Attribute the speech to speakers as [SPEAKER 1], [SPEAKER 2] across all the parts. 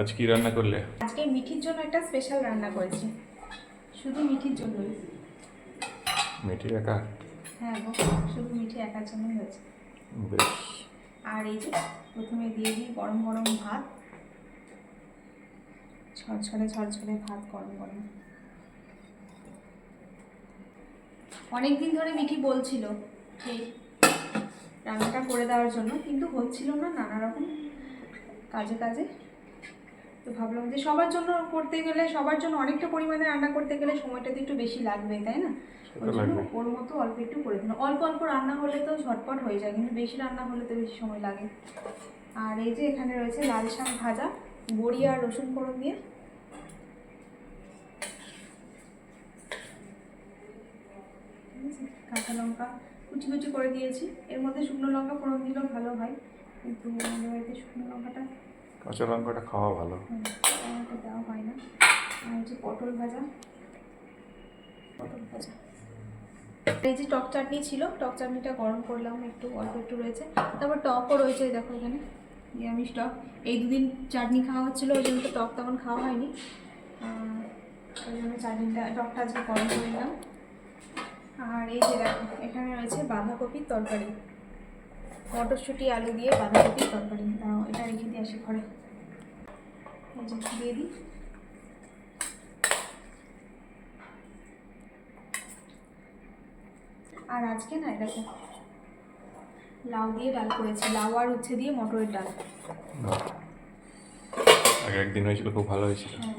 [SPEAKER 1] আজ কি রান্না করলে?
[SPEAKER 2] আজকে মিঠির জন্য একটা স্পেশাল রান্না করেছি। শুধু মিঠির জন্যই।
[SPEAKER 1] মিঠি একা?
[SPEAKER 2] হ্যাঁ গো শুধু মিঠি একার জন্যই হয়েছে।
[SPEAKER 1] বেশ।
[SPEAKER 2] আর এই যে প্রথমে দিয়ে দিই গরম গরম ভাত। ঝরঝরে ঝরঝরে ভাত গরম গরম। অনেক দিন ধরে মিঠি বলছিল যে রান্নাটা করে দেওয়ার জন্য কিন্তু হচ্ছিল না নানা রকম কাজে কাজে। তো ভাবলাম যে সবার জন্য করতে গেলে সবার জন্য অনেকটা পরিমাণে রান্না করতে গেলে সময়টা তো একটু বেশি লাগবে তাই না? ওই জন্য ওর মতো অল্প একটু করে দিন। অল্প অল্প রান্না হলে তো ঝটপট হয়ে যায় কিন্তু বেশি রান্না হলে তো বেশি সময় লাগে। আর এই যে এখানে রয়েছে লাল শাক ভাজা বড়ি আর রসুন ফোড়ন দিয়ে। কাঁচা লঙ্কা কুচি কুচি করে দিয়েছি। এর মধ্যে শুকনো লঙ্কা ফোড়ন দিলেও ভালো হয়। কিন্তু আমাদের বাড়িতে শুকনো লঙ্কাটা
[SPEAKER 1] কাঁচা লঙ্কাটা খাওয়া ভালো।
[SPEAKER 2] দেওয়া হয় না। আর পটল ভাজা পটল ভাজা। এই যে টক চাটনি ছিল, টক চাটনিটা গরম করলাম, একটু অল্প একটু রয়েছে। তারপর টকও রয়েছে দেখো এখানে, নিরামিষ টক। এই দুদিন চাটনি খাওয়া হচ্ছিল, ওই জন্য তো টক তেমন খাওয়া হয়নি। ওই জন্য চাটনিটা, টকটা আজকে গরম করে নিলাম। আর এই যে দেখো, এখানে রয়েছে বাঁধাকপির তরকারি। মটরশুঁটি আলু দিয়ে বাঁধাকপির তরকারি। দাও এটা রেখে দিয়ে আসি ঘরে। দিয়ে দিই। আর আজকে না দেখো লাউ দিয়ে ডাল করেছি। লাউ আর উচ্ছে দিয়ে মটরের ডাল।
[SPEAKER 1] আগে একদিন হয়েছিল খুব ভালো হয়েছিল।
[SPEAKER 2] হ্যাঁ।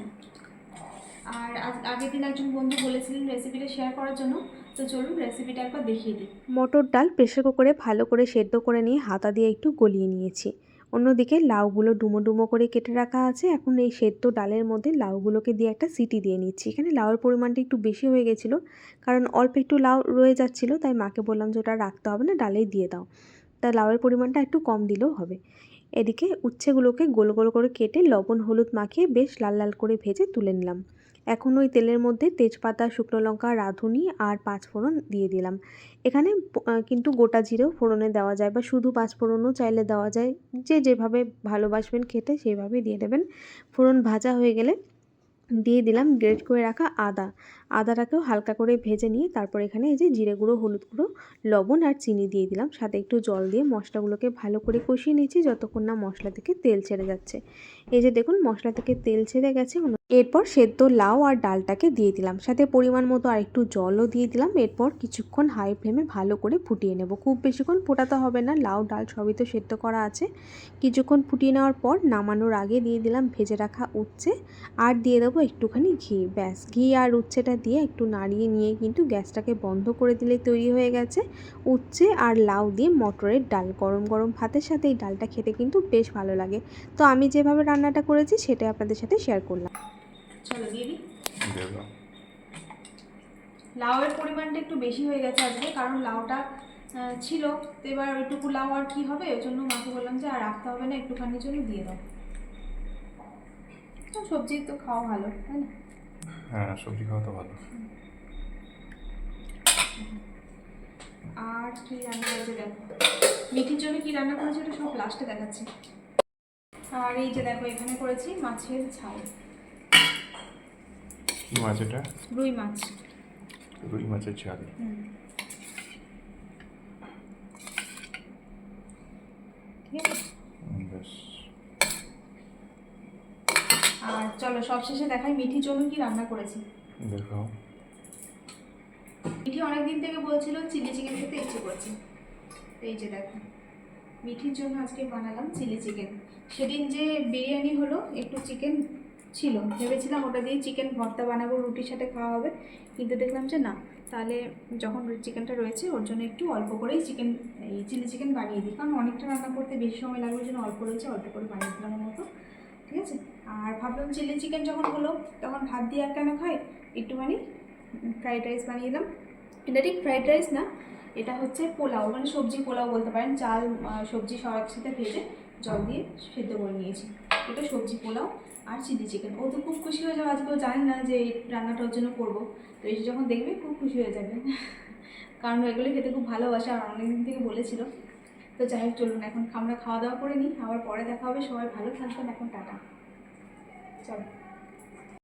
[SPEAKER 2] আর আগের দিন একজন বন্ধু বলেছিলেন রেসিপিটা শেয়ার করার জন্য। তো চলুন রেসিপিটা একবার দেখিয়ে দিই।
[SPEAKER 3] মটর ডাল প্রেসার কুকারে ভালো করে সেদ্ধ করে নিয়ে হাতা দিয়ে একটু গলিয়ে নিয়েছি। অন্যদিকে লাউগুলো ডুমো ডুমো করে কেটে রাখা আছে। এখন এই সেদ্ধ ডালের মধ্যে লাউগুলোকে দিয়ে একটা সিটি দিয়ে নিচ্ছি। এখানে লাউয়ের পরিমাণটা একটু বেশি হয়ে গেছিল, কারণ অল্প একটু লাউ রয়ে যাচ্ছিল, তাই মাকে বললাম যে ওটা রাখতে হবে না, ডালেই দিয়ে দাও। তা লাউয়ের পরিমাণটা একটু কম দিলেও হবে। এদিকে উচ্ছেগুলোকে গোল গোল করে কেটে লবণ, হলুদ মাখিয়ে বেশ লাল লাল করে ভেজে তুলে নিলাম। এখন ওই তেলের মধ্যে তেজপাতা, শুকনো লঙ্কা, রাঁধুনি আর পাঁচফোড়ন দিয়ে দিলাম। এখানে কিন্তু গোটা জিরেও ফোড়নে দেওয়া যায় বা শুধু পাঁচফোড়নও চাইলে দেওয়া যায়। যে যেভাবে ভালোবাসবেন খেতে সেইভাবে দিয়ে দেবেন। ফোড়ন ভাজা হয়ে গেলে দিয়ে দিলাম গ্রেট করে রাখা আদা। আদাটাকেও হালকা করে ভেজে নিয়ে তারপর এখানে এই যে জিরে গুঁড়ো, হলুদ গুঁড়ো, লবণ আর চিনি দিয়ে দিলাম। সাথে একটু জল দিয়ে মশলাগুলোকে ভালো করে কষিয়ে নিয়েছি যতক্ষণ না মশলা থেকে তেল ছেড়ে যাচ্ছে। এই যে দেখুন মশলা থেকে তেল ছেড়ে গেছে। এরপর সেদ্ধ লাউ আর ডালটাকে দিয়ে দিলাম। সাথে পরিমাণ মতো আর একটু জলও দিয়ে দিলাম। এরপর কিছুক্ষণ হাই ফ্লেমে ভালো করে ফুটিয়ে নেব। খুব বেশিক্ষণ ফোটাতে হবে না। লাউ, ডাল সবই তো সেদ্ধ করা আছে। কিছুক্ষণ ফুটিয়ে নেওয়ার পর নামানোর আগে দিয়ে দিলাম ভেজে রাখা উচ্ছে আর দিয়ে দেবো একটুখানি ঘি। ব্যাস, ঘি আর উচ্ছেটা দিয়ে একটু নাড়িয়ে নিয়ে কিন্তু গ্যাসটাকে বন্ধ করে দিলে তৈরি হয়ে গেছে। উচ্ছে আর লাউ দিয়ে মটরের ডাল, গরম গরম ভাতের সাথে এই ডালটা খেতে কিন্তু বেশ ভালো লাগে। তো আমি যেভাবে রান্নাটা করেছি সেটাই আপনাদের সাথে শেয়ার করলাম।
[SPEAKER 2] চলো দিয়ে দিই। লাউয়ের পরিমাণটা একটু বেশি হয়ে গেছে আজকে কারণ লাউটা ছিল। তো এবার ওইটুকু লাউ আর কি হবে ওই জন্য মাকে বললাম যে আর রাখতে হবে না একটুখানির জন্য দিয়ে দাও। সবজি তো খাওয়া ভালো তাই না?
[SPEAKER 1] হ্যাঁ সবজি খাওয়া তো ভালো।
[SPEAKER 2] আর কি রান্না করেছে দেখো? মিঠির জন্য কি রান্না করেছে ওটা সব লাস্টে দেখাচ্ছি। আর এই যে দেখো এখানে করেছি মাছের ঝাল।
[SPEAKER 1] কি মাছ এটা?
[SPEAKER 2] রুই মাছ।
[SPEAKER 1] রুই মাছের ঝাল।
[SPEAKER 2] আর চলো সবশেষে দেখাই মিঠির জন্য কি রান্না করেছি।
[SPEAKER 1] দেখাও
[SPEAKER 2] মিঠি অনেক দিন থেকে বলছিল চিলি চিকেন খেতে ইচ্ছে করছে। এই যে দেখো মিঠির জন্য আজকে বানালাম চিলি চিকেন। সেদিন যে বিরিয়ানি হলো একটু চিকেন ছিল। ভেবেছিলাম ওটা দিয়ে চিকেন ভর্তা বানাবো, রুটির সাথে খাওয়া হবে। কিন্তু দেখলাম যে না, তাহলে যখন চিকেনটা রয়েছে, ওর জন্য একটু অল্প করেই চিকেন এই চিলি চিকেন বানিয়ে দিই। কারণ অনেকটা রান্না করতে বেশি সময় লাগবে জন্য অল্প রয়েছে, অল্প করে বানিয়ে দিলাম মতো। ঠিক আছে? আর ভাবলাম চিলি চিকেন যখন হলো, তখন ভাত দিয়ে আর কেন খাই? একটুখানি ফ্রাইড রাইস বানিয়ে দিলাম। এটা ঠিক ফ্রাইড রাইস না, এটা হচ্ছে পোলাও। মানে সবজি পোলাও বলতে পারেন, চাল সবজি সব একসাথে ভেজে জল দিয়ে সেদ্ধ করে নিয়েছি। এটা সবজি পোলাও আর চিলি চিকেন। ও তো খুব খুশি হয়ে যাবে। আজকে ও জানেন না যে এই রান্নাটা ওর জন্য করব। তো এসে যখন দেখবে খুব খুশি হয়ে যাবে। কারণ এগুলো খেতে খুব ভালোবাসে আর অনেকদিন থেকে বলেছিল। তো যাই হোক, চলুন এখন আমরা খাওয়া দাওয়া করে নিই। আবার পরে দেখা হবে। সবাই ভালো থাকবেন। এখন টাটা। চলো।